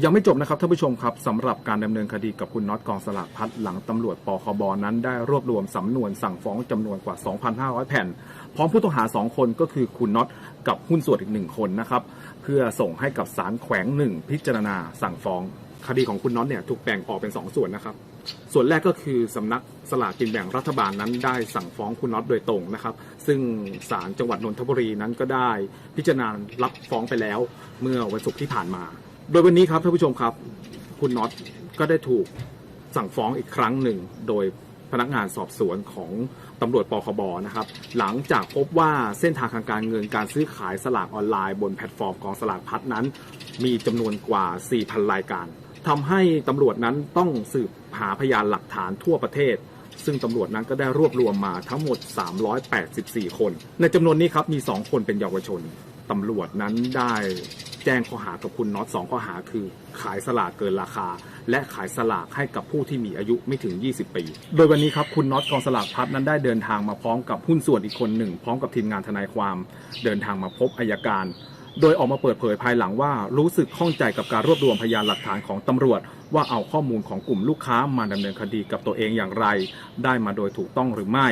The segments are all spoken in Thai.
ยังไม่จบนะครับท่านผู้ชมครับสำหรับการดำเนินคดีกับคุณน็อตกองสลากพัดหลังตำรวจปคบนั้นได้รวบรวมสำนวนสั่งฟ้องจำนวนกว่า 2,500 แผ่น พร้อมผู้ต้องหา 2 คนก็คือคุณน็อตกับหุ้นส่วนอีกหนึ่งคนนะครับเพื่อส่งให้กับศาลแขวงหนึ่งพิจารณาสั่งฟ้อง คดีของคุณน็อตเนี่ยถูกแบ่งออกเป็น 2 ส่วนนะครับ ส่วนแรกก็คือสำนักสลากกินแบ่งรัฐบาลนั้นได้สั่งฟ้องคุณน็อตโดยตรงนะครับ ซึ่งศาลจังหวัดนนทบุรีนั้นก็ได้พิจารณารับฟ้องไปแล้ว เมื่อวันศุกร์ที่ผ่านมา โดยวันนี้ครับท่านผู้ชมครับ คุณน็อตก็ได้ถูกสั่งฟ้องอีกครั้งหนึ่ง โดยพนักงานสอบสวนของตำรวจปคบนะครับ หลังจากพบว่าเส้นทางทางการเงินการซื้อขายสลากออนไลน์บนแพลตฟอร์มกองสลากพัดนั้น มีจำนวนกว่า 4,000 รายการทำให้ตำรวจนั้นต้องสืบหาพยานหลักฐานทั่วประเทศ ซึ่งตำรวจนั้นก็ได้รวบรวมมาทั้งหมด 384 คน ในจำนวนนี้ครับมี 2 คนเป็นเยาวชนตำรวจนั้นได้ แจ้งข้อหากับคุณน็อตสองข้อหาคือ ขายสลากเกินราคา และขายสลากให้กับผู้ที่มีอายุไม่ถึง 20 ปี โดยวันนี้ครับคุณน็อตกองสลากพัดนั้นได้เดินทางมาพร้อมกับหุ้นส่วนอีกคนหนึ่ง พร้อมกับทีมงานทนายความ เดินทางมาพบอายการ โดยออกมาเปิดเผยภายหลังว่ารู้สึกข้องใจกับการรวบรวมพยานหลักฐานของตำรวจ ว่าเอาข้อมูลของกลุ่มลูกค้ามาดำเนินคดีกับตัวเองอย่างไร ได้มาโดยถูกต้องหรือไม่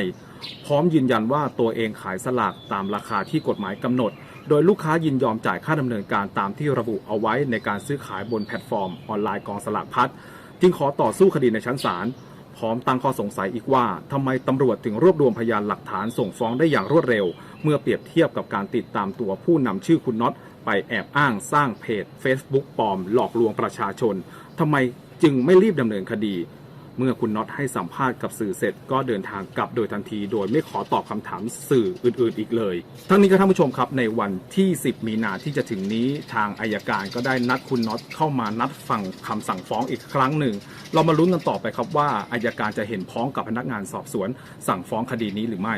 พร้อมยืนยันว่าตัวเองขายสลากตามราคาที่กฎหมายกำหนดโดยลูกค้ายินยอมจ่ายค่าดำเนินการตามที่ระบุเอาไว้ในการซื้อขายบนแพลตฟอร์มออนไลน์กองสลากพัดจึงขอต่อสู้คดีในชั้นศาลพร้อมตั้งข้อสงสัยอีกว่าทำไมตำรวจถึงรวบรวมพยานหลักฐานส่งฟ้องได้อย่างรวดเร็ว เมื่อเปรียบเทียบกับการติดตามตัวผู้นำชื่อคุณน็อตไปแอบอ้างสร้างเพจ Facebook ปลอม หลอกลวงประชาชนทำไมจึงไม่รีบดำเนินคดี เมื่อคุณน็อตให้สัมภาษณ์กับสื่อเสร็จ ก็เดินทางกลับโดยทันที โดยไม่ขอตอบคำถามสื่ออื่น ๆ อีกเลย ทั้งนี้ก็ท่านผู้ชมครับในวันที่ 10 มีนาที่จะถึงนี้ทางอายการก็ได้นัดคุณน็อตเข้ามานัดฟังคำสั่งฟ้องอีกครั้งหนึ่ง เรามาลุ้นกันต่อไปครับว่าอายการจะเห็นพ้องกับพนักงานสอบสวน สั่งฟ้องคดีนี้หรือไม่